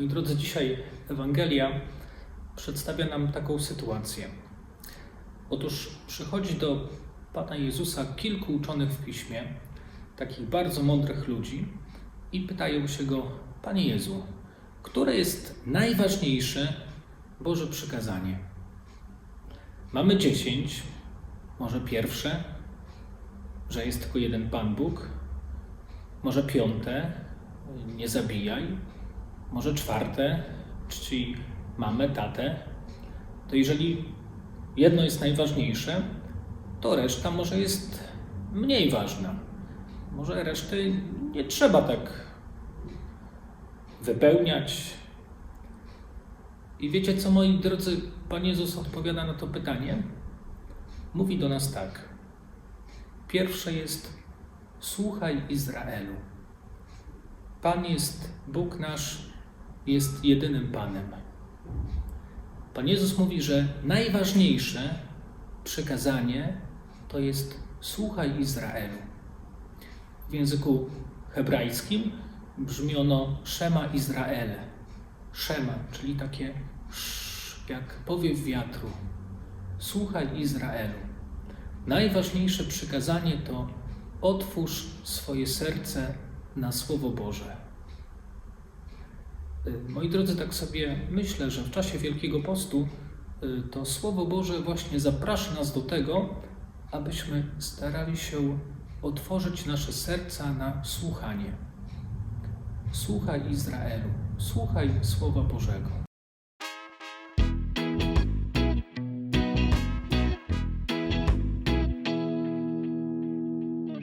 Moi drodzy, dzisiaj Ewangelia przedstawia nam taką sytuację. Otóż przychodzi do Pana Jezusa kilku uczonych w piśmie, takich bardzo mądrych ludzi, i pytają się go: Panie Jezu, które jest najważniejsze Boże przykazanie? Mamy dziesięć, może pierwsze, że jest tylko jeden Pan Bóg, może piąte, nie zabijaj, może czwarte, czci mamę, tatę, to jeżeli jedno jest najważniejsze, to reszta może jest mniej ważna. Może reszty nie trzeba tak wypełniać. I wiecie co, moi drodzy, Pan Jezus odpowiada na to pytanie? Mówi do nas tak. Pierwsze jest: Słuchaj Izraelu. Pan jest, Bóg nasz jest jedynym Panem. Pan Jezus mówi, że najważniejsze przykazanie to jest słuchaj Izraelu. W języku hebrajskim brzmi ono Szema Izrael. Szema, czyli takie sz, jak powiew wiatru. Słuchaj Izraelu. Najważniejsze przykazanie to otwórz swoje serce na Słowo Boże. Y, Moi drodzy, tak sobie myślę, że w czasie Wielkiego Postu y, to Słowo Boże właśnie zaprasza nas do tego, abyśmy starali się otworzyć nasze serca na słuchanie. Słuchaj Izraelu, słuchaj Słowa Bożego.